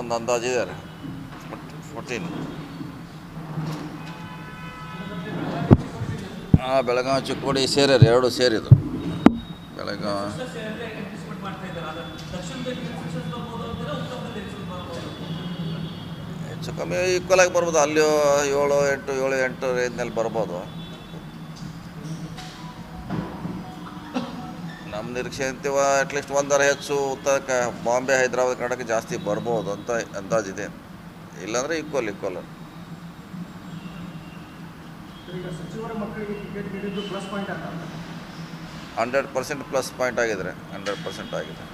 ಒಂದು ಅಂದಾಜು ಇದೆ ರೀ ಫೋರ್ಟೀನ್ ಹಾಂ, ಬೆಳಗಾವಿ ಚಿಕ್ಕೋಡಿ ಸೇರ್ಯಾರ ಎರಡು ಸೇರಿದು ಬೆಳಗಾವಿ. ಹೆಚ್ಚು ಕಮ್ಮಿ ಈಕ್ವಲ್ ಆಗಿ ಬರ್ಬೋದು ಅಲ್ಲಿ ಏಳು ಎಂಟು ಏಳು ಎಂಟು ರೇಂಜ್ನಲ್ಲಿ ಬರ್ಬೋದು. ನಮ್ಮ ನಿರೀಕ್ಷೆ ಅಂತೀವ ಅಟ್ಲೀಸ್ಟ್ ಒಂದರ ಹೆಚ್ಚು ಉತ್ತರ ಕ ಬಾಂಬೆ ಹೈದರಾಬಾದ್ ಕರ್ನಾಟಕ ಜಾಸ್ತಿ ಬರ್ಬೋದು ಅಂತ ಅಂದಾಜಿದೆ. ಇಲ್ಲಾಂದರೆ equal equal hundred percent plus point ಆಗಿದ್ರೆ ಹಂಡ್ರೆಡ್ ಪರ್ಸೆಂಟ್ ಆಗಿದೆ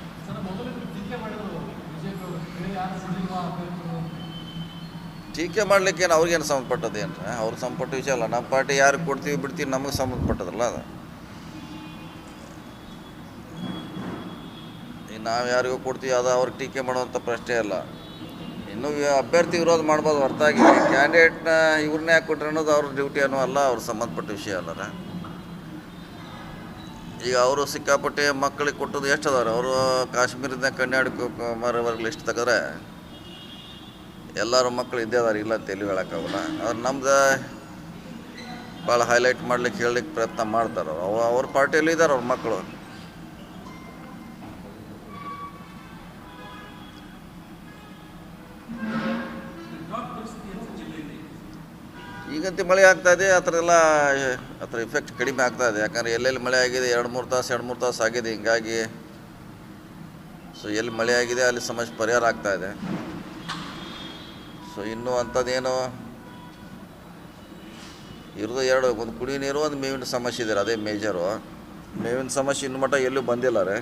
ಟೀಕೆ ಮಾಡ್ಲಿಕ್ಕೆ ಏನು ಅವ್ರಿಗೇನು ಸಂಬಂಧಪಟ್ಟದ್ದು ಏನು ಅವ್ರಿಗೆ ಸಂಬಂಧಪಟ್ಟ ವಿಷಯ ಅಲ್ಲ. ನಮ್ಮ ಪಾರ್ಟಿ ಯಾರಿಗೆ ಕೊಡ್ತೀವಿ ಬಿಡ್ತೀವಿ ನಮಗೆ ಸಂಬಂಧಪಟ್ಟದಲ್ಲ ಅದು. ನಾವು ಯಾರಿಗೂ ಕೊಡ್ತೀವಿ, ಅದು ಅವ್ರಿಗೆ ಟೀಕೆ ಮಾಡುವಂಥ ಪ್ರಶ್ನೆ ಅಲ್ಲ. ಇನ್ನು ಅಭ್ಯರ್ಥಿ ವಿರೋಧ ಮಾಡ್ಬೋದು, ಹೊರತಾಗಿ. ಕ್ಯಾಂಡಿಡೇಟ್ನ ಇವ್ರನ್ನೇ ಯಾಕೆ ಕೊಟ್ರೆ ಅನ್ನೋದು ಅವ್ರ ಡ್ಯೂಟಿ ಅನ್ನೋ ಅಲ್ಲ, ಅವ್ರ ಸಂಬಂಧಪಟ್ಟ ವಿಷಯ ಅಲ್ಲ ಈಗ ಅವರು ಸಿಕ್ಕಾಪಟ್ಟೆ ಮಕ್ಕಳಿಗೆ ಕೊಟ್ಟದ್ದು ಎಷ್ಟು ಅದಾರ ಅವರು ಕಾಶ್ಮೀರದಿಂದ ಕನ್ಯಾಕುಮಾರಿವರೆಗೆ ಲಿಸ್ಟ್ ತೆಗೆದ್ರೆ ಎಲ್ಲರೂ ಮಕ್ಕಳು ಇದ್ದೇ ಅದಾರ, ಇಲ್ಲ ಎಲ್ಲಿ ಹೇಳೋಕ್ಕಾಗಲ್ಲ. ಅವ್ರು ನಮ್ದು ಭಾಳ ಹೈಲೈಟ್ ಮಾಡ್ಲಿಕ್ಕೆ ಹೇಳಲಿಕ್ಕೆ ಪ್ರಯತ್ನ ಮಾಡ್ತಾರೆ ಅವ್ರು. ಅವ್ರ ಪಾರ್ಟಿಯಲ್ಲಿ ಇದ್ದಾರೆ ಅವ್ರ ಮಕ್ಕಳು ಈಗಂತೂ ಮಳೆ ಆಗ್ತಾ ಇದೆ, ಆ ಥರ ಎಲ್ಲ, ಆ ಥರ ಇಫೆಕ್ಟ್ ಕಡಿಮೆ ಆಗ್ತಾ ಇದೆ. ಯಾಕಂದರೆ ಎಲ್ಲೆಲ್ಲಿ ಮಳೆ ಆಗಿದೆ, ಎರಡು ಮೂರು ತಾಸು, ಎರಡು ಮೂರು ತಾಸು ಆಗಿದೆ, ಹಿಂಗಾಗಿ ಸೊ ಎಲ್ಲಿ ಮಳೆ ಆಗಿದೆ, ಅಲ್ಲಿ ಸಮಸ್ಯೆ ಪರಿಹಾರ ಆಗ್ತಾ ಇದೆ. ಸೊ ಇನ್ನೂ ಅಂಥದ್ದೇನು? ಇರೋದು ಎರಡು, ಒಂದು ಕುಡಿ ನೀರು, ಒಂದು ಮೇವಿನ ಸಮಸ್ಯೆ ಇದೆ, ಅದೇ ಮೇಜರು ಮೇವಿನ ಸಮಸ್ಯೆ ಇನ್ನು ಮಟ್ಟ ಎಲ್ಲೂ ಬಂದಿಲ್ಲ ರೀ.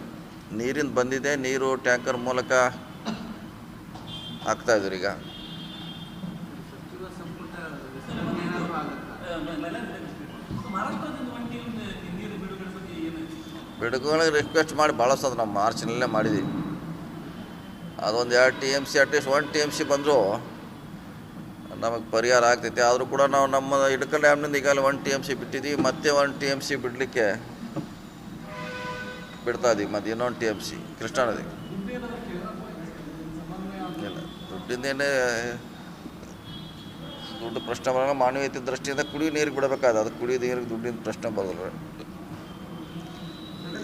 ನೀರಿಂದ ಬಂದಿದೆ, ನೀರು, ಟ್ಯಾಂಕರ್ ಮೂಲಕ ಆಗ್ತಾಯಿದ್ರು ಈಗ. ಬಿಡುಗಡೆ ರಿಕ್ವೆಸ್ಟ್ ಮಾಡಿ ಭಾಳಷ್ಟು ನಾವು ಮಾರ್ಚ್ನಲ್ಲೇ ಮಾಡಿದ್ವಿ. ಅದೊಂದು ಎರಡು T M C at least one T M C ಬಂದರೂ ನಮಗೆ ಪರಿಹಾರ ಆಗ್ತೈತಿ. ಆದರೂ ಕೂಡ ನಾವು ನಮ್ಮ ಇಡ್ಕಲ್ ಡ್ಯಾಮ್ನಿಂದ ಈಗಾಗಲೇ ಒನ್ ಟಿ ಎಂ ಸಿ ಬಿಟ್ಟಿದ್ದೀವಿ ಮತ್ತೆ ಒನ್ ಟಿ ಎಂ ಸಿ ಬಿಡಲಿಕ್ಕೆ ಬಿಡ್ತಾ ಇದ್ದೀವಿ ಮತ್ತು ಇನ್ನೊಂದು ಟಿ ಎಂ ಸಿ ಕೃಷ್ಣಾ ನದಿ ಇಲ್ಲ ದುಡ್ಡಿಂದೇನೆ ದುಡ್ಡು ಪ್ರಶ್ನೆ ಬರೋಲ್ಲ. ಮಾನವೀಯತೆ ದೃಷ್ಟಿಯಿಂದ ಕುಡಿಯೋ ನೀರಿಗೆ ಬಿಡಬೇಕಾದ. ಅದು ಕುಡಿಯೋ ನೀರಿಗೆ ದುಡ್ಡಿನ ಪ್ರಶ್ನೆ ಬರೋದಿಲ್ಲ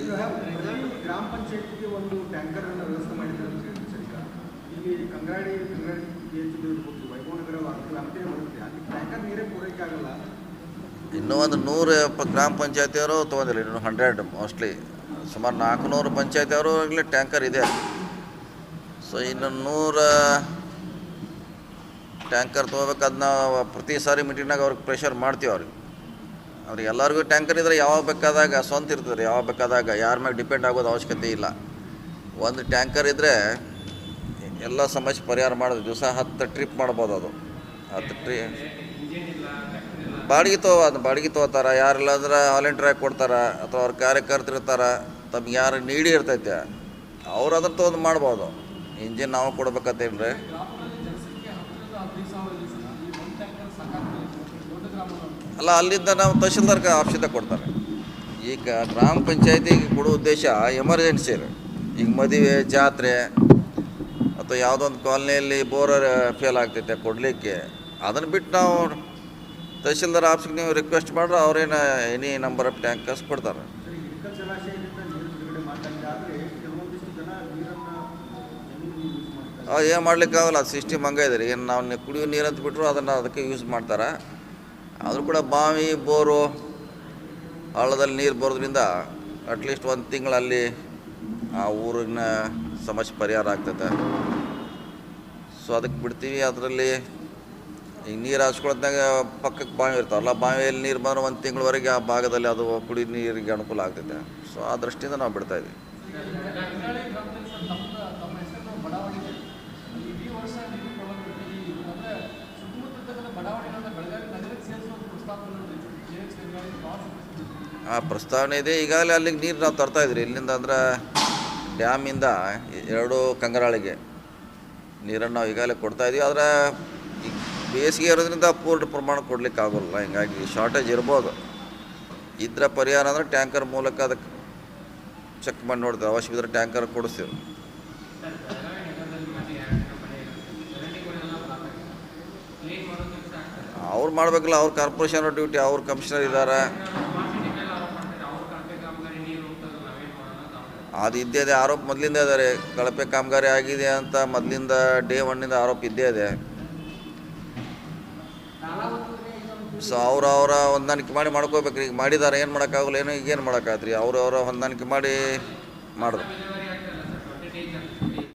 ಈಗ ಗ್ರಾಮ ಪಂಚಾಯತಿಗೆ ಒಂದು ಟ್ಯಾಂಕರ್ ಅನ್ನು ವ್ಯವಸ್ಥೆ ಮಾಡಿದ್ದಾರೆ ಅಂತ ಹೇಳಿದ್ರು ಸರ್ ಇಲ್ಲಿ ಕಂಗಾಡಿ ಕಂಗಾಡಿ ಹೆಚ್ಚು ಇರ್ಬೋದು ವೈಭವನಗರ ವಾರ್ತೆಗಳು ಅಂತೇಳಿ ಬರುತ್ತೆ. ಅಲ್ಲಿ ಟ್ಯಾಂಕರ್ ನೀರೇ ಪೂರೈಕೆ ಆಗಲ್ಲ. ಇನ್ನೂ ಒಂದು ನೂರು ಗ್ರಾಮ ಪಂಚಾಯತಿಯವರು ತೊಗೊಂಡಿಲ್ಲ ಇನ್ನು ಹಂಡ್ರೆಡ್ ಮೋಸ್ಟ್ಲಿ ಸುಮಾರು ನಾಲ್ಕುನೂರು ಪಂಚಾಯತಿಯವರು ಆಗಲಿ ಟ್ಯಾಂಕರ್ ಇದೆ. ಸೊ ಇನ್ನು ನೂರ ಟ್ಯಾಂಕರ್ ತೊಗೋಬೇಕು ಅದನ್ನ ಪ್ರತಿ ಸಾರಿ ಮೀಟಿಂಗ್ನಾಗ ಅವ್ರಿಗೆ ಪ್ರೆಷರ್ ಮಾಡ್ತೀವಿ ಅವ್ರಿಗೆ. ಅವ್ರಿಗೆ ಎಲ್ಲರಿಗೂ ಟ್ಯಾಂಕರ್ ಇದ್ರೆ ಯಾವಾಗ ಬೇಕಾದಾಗ ಸ್ವಂತ ಇರ್ತದೆ, ಯಾವಾಗ ಬೇಕಾದಾಗ ಯಾರ ಮ್ಯಾಗೆ ಡಿಪೆಂಡ್ ಆಗೋದು ಅವಶ್ಯಕತೆ ಇಲ್ಲ. ಒಂದು ಟ್ಯಾಂಕರ್ ಇದ್ದರೆ ಎಲ್ಲ ಸಮಸ್ಯೆ ಪರಿಹಾರ ಮಾಡೋದು, ದಿವಸ ಹತ್ತು ಟ್ರಿಪ್ ಮಾಡ್ಬೋದು ಅದು. ಹತ್ತು ಟ್ರಿ ಬಾಡಿಗೆ ತೊಗೋ ಅದು ಬಾಡಿಗೆ ತೊಗೋತಾರೆ, ಯಾರಿಲ್ಲ ಅಂದ್ರೆ ವಾಲಂಟಿಯರ್ ಕೊಡ್ತಾರೆ, ಅಥವಾ ಅವ್ರ ಕಾರ್ಯಕರ್ತರು ಇರ್ತಾರೆ, ತಮ್ಗೆ ಯಾರು ನೀಡಿ ಇರ್ತೈತೆ, ಅವ್ರು ಅದನ್ನು ತೊಗೊಂಡು ಮಾಡ್ಬೋದು. ಇಂಜಿನ್ ನಾವು ಕೊಡ್ಬೇಕಂತೇನು ರೀ ಗ್ರಾಮಗಳಲ್ಲಿ ಜನಸಂಖ್ಯೆ ಹತ್ತರಿಂದ ಹದಿನೈದು ಸಾವಿರ ಇದೆ ಸರ್ ಈ ಒಂದು ಟ್ಯಾಂಕರ್ ಸಾಕಾಗ್ತದೆ ದೊಡ್ಡ ಗ್ರಾಮಗಳು ಅಲ್ಲ, ಅಲ್ಲಿಂದ ನಾವು ತಹಶೀಲ್ದಾರ್ಗೆ ಆಪ್ಷನ್ ಕೊಡ್ತಾರೆ. ಈಗ ಗ್ರಾಮ ಪಂಚಾಯತಿಗೆ ಕೊಡೋ ಉದ್ದೇಶ ಎಮರ್ಜೆನ್ಸಿ ಈಗ ಮದುವೆ, ಜಾತ್ರೆ, ಅಥವಾ ಯಾವುದೋ ಒಂದು ಕಾಲನಿಯಲ್ಲಿ ಬೋರರ್ ಫೇಲ್ ಆಗ್ತೈತೆ ಕೊಡಲಿಕ್ಕೆ, ಅದನ್ನು ಬಿಟ್ಟು ನಾವು ತಹಶೀಲ್ದಾರ್ ಆಫೀಸ್ಗೆ ನೀವು ರಿಕ್ವೆಸ್ಟ್ ಮಾಡ್ರೆ ಅವ್ರೇನು ಎನಿ ನಂಬರ್ ಆಫ್ ಟ್ಯಾಂಕರ್ಸ್ ಕೊಡ್ತಾರೆ. ಏನು ಮಾಡ್ಲಿಕ್ಕಾಗಲ್ಲ ಅದು ಸಿಸ್ಟಮ್ ಹಂಗೆ ಇದೆ ರೀ. ಏನು ನಾವು ಕುಡಿಯೋ ನೀರು ಅಂತ ಬಿಟ್ಟರು ಅದನ್ನು ಅದಕ್ಕೆ ಯೂಸ್ ಮಾಡ್ತಾರೆ. ಆದರೂ ಕೂಡ ಬಾವಿ, ಬೋರು ಹಳ್ಳದಲ್ಲಿ ನೀರು ಬರೋದ್ರಿಂದ ಅಟ್ಲೀಸ್ಟ್ ಒಂದು ತಿಂಗಳಲ್ಲಿ ಆ ಊರಿನ ಸಮಸ್ಯೆ ಪರಿಹಾರ ಆಗ್ತೈತೆ. ಸೊ ಅದಕ್ಕೆ ಬಿಡ್ತೀವಿ. ಅದರಲ್ಲಿ ಈಗ ನೀರು ಹಾಸ್ಕೊಳತ್ನಾಗ ಪಕ್ಕಕ್ಕೆ ಬಾವಿ ಇರ್ತಾವಲ್ಲ ಬಾವಿಯಲ್ಲಿ ನೀರು ಬಂದ್ರೆ ಒಂದು ತಿಂಗಳವರೆಗೆ ಆ ಭಾಗದಲ್ಲಿ ಅದು ಕುಡಿ ನೀರಿಗೆ ಅನುಕೂಲ ಆಗ್ತೈತೆ. ಸೊ ಆ ದೃಷ್ಟಿಯಿಂದ ನಾವು ಬಿಡ್ತಾ ಆ ಪ್ರಸ್ತಾವನೆ ಇದೆ. ಈಗಾಗಲೇ ಅಲ್ಲಿಗೆ ನೀರು ನಾವು ತರ್ತಾ ಇದ್ರಿ. ಇಲ್ಲಿಂದ ಅಂದ್ರೆ ಡ್ಯಾಮಿಂದ ಎರಡು ಕಂಗರಾಳಿಗೆ ನೀರನ್ನು ನಾವು ಈಗಾಗಲೇ ಕೊಡ್ತಾಯಿದ್ವಿ ಆದರೆ ಈಗ ಬೇಸಿಗೆ ಇರೋದ್ರಿಂದ ಪೂರ್ಣ ಪ್ರಮಾಣ ಕೊಡ್ಲಿಕ್ಕೆ ಆಗೋಲ್ಲ. ಹಿಂಗಾಗಿ ಶಾರ್ಟೇಜ್ ಇರ್ಬೋದು. ಇದ್ರ ಪರಿಹಾರ ಅಂದರೆ ಟ್ಯಾಂಕರ್ ಮೂಲಕ ಅದಕ್ಕೆ ಚೆಕ್ ಮಾಡಿ ನೋಡ್ತೀವಿ. ಅವಶ್ಯ ಇದ್ರೆ ಟ್ಯಾಂಕರ್ ಕೊಡಿಸ್ತೀವಿ. ಅವ್ರು ಮಾಡಬೇಕಲ್ಲ. ಅವ್ರ ಕಾರ್ಪೊರೇಷನ್ ಡ್ಯೂಟಿ, ಅವ್ರ ಕಮಿಷನರ್ ಇದ್ದಾರೆ ಅದು ಇದ್ದೇ ಇದೆ. ಆರೋಪ ಮೊದಲಿಂದ ಇದ್ದಾರೆ ಕಳಪೆ ಕಾಮಗಾರಿ ಆಗಿದೆ ಅಂತ ಮೊದಲಿಂದ ಡೇ ಒನ್ನಿಂದ ಆರೋಪ ಇದ್ದೇ ಇದೆ. ಸೊ ಅವ್ರ ಅವರ ಹೊಂದಾಣಿಕೆ ಮಾಡಿ ಮಾಡ್ಕೋಬೇಕ್ರಿ ಈಗ ಮಾಡಿದ್ದಾರೆ ಏನು ಮಾಡೋಕ್ಕಾಗಲ್ಲ, ಏನೋ, ಈಗ ಏನು ಈಗೇನು ಅವ್ರು ಅವರ ಹೊಂದಾಣಿಕೆ ಮಾಡಿ ಮಾಡಿದ್ರು